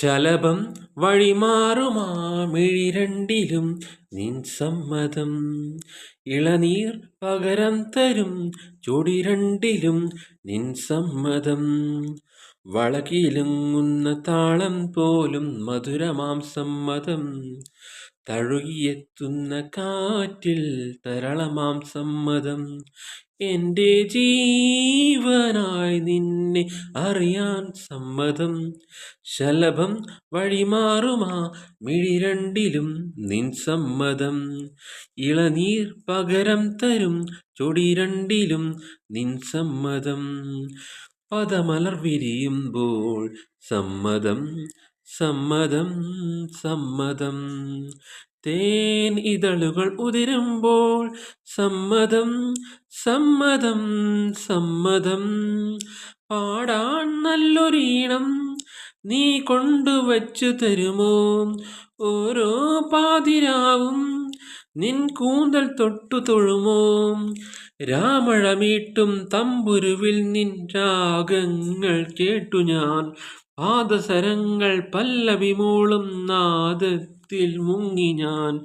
ശലഭം വഴിമാറുമാ മിഴിരണ്ടിലും നിൻ സമ്മതം. ഇളനീർ പകരം തരും ചൊടിരണ്ടിലും നിൻ സമ്മതം. വളകിലുങ്ങുന്ന താളം പോലും മധുരമാം സമ്മതം. തഴുകിയെത്തുന്ന കാറ്റിൽ തരളമാം സമ്മതം. എന്റെ ജീവനായി നിന്നെ അറിയാൻ സമ്മതം. ശലഭം വഴിമാറുമാ മിഴിരണ്ടിലും നിൻ സമ്മതം. ഇളനീർ പകരം തരും ചൊടിരണ്ടിലും നിൻ സമ്മതം. പദമലർ വിരിയുമ്പോൾ സമ്മതം സമ്മതം സമ്മതം. തേൻ ഇതളുകൾ ഉതിരുമ്പോൾ സമ്മതം സമ്മതം സമ്മതം. പാടാൻ നല്ലൊരീണം നീ കൊണ്ടുവച്ചു തരുമോ? ഓരോ പാതിരാവും നിൻ കൂന്തൽ തൊട്ടു തൊഴുമോ? രാമഴമീട്ടും തമ്പുരുവിൽ നിൻ രാഗങ്ങൾ കേട്ടു ഞാൻ. പാദസരങ്ങൾ പല്ലവിമൂളും നാദത്തിൽ മുങ്ങി ഞാൻ.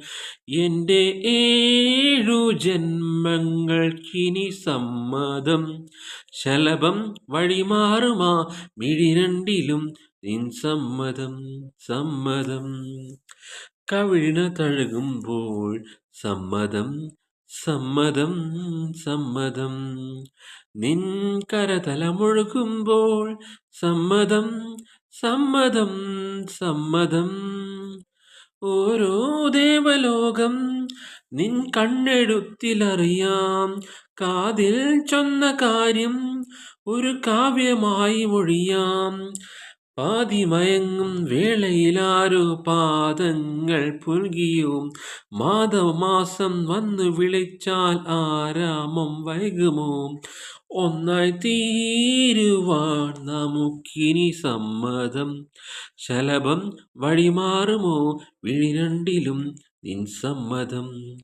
എന്റെ ഏഴു ജന്മങ്ങൾക്കിനി സമ്മതം. ശലഭം വഴിമാറുമാ മിഴിരണ്ടിലും നിൻ സമ്മതം സമ്മതം. കവിളിന തഴുകുമ്പോൾ സമ്മതം സമ്മതം സമ്മതം. നിൻ കരതലമൊഴുകുമ്പോൾ സമ്മതം സമ്മതം സമ്മതം. ഓരോ ദേവലോകം നിൻ കണ്ണെഴുത്തിലറിയാം. കാതിൽ ചൊന്ന കാര്യം ഒരു കാവ്യമായി മൊഴിയാം. പാതിമയങ്ങും വേളയിലാരു പാദങ്ങൾ പുൽകിയോ. മാധവമാസം വന്നു വിളിച്ചാൽ ആരാമം വൈകുമോ? ഒന്നായി തീരുവാൻ നമുക്കിനി സമ്മതം. ശലഭം വഴിമാറുമോ? വിഴിരണ്ടിലും നിൻ സമ്മതം.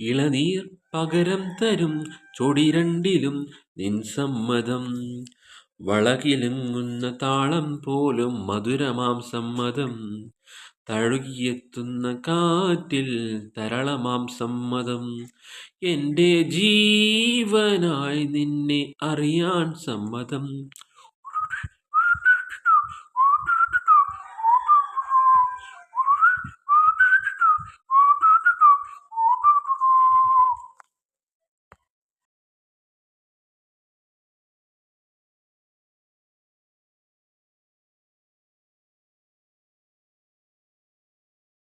ഇളനീർ പകരം തരും ചൊടിരണ്ടിലും നിൻ സമ്മതം. വളകിലുങ്ങുന്ന താളം പോലും മധുരമാം സമ്മതം. തഴുകിയെത്തുന്ന കാറ്റിൽ തരളമാം സമ്മതം. എന്റെ ജീവനായി നിന്നെ അറിയാൻ സമ്മതം.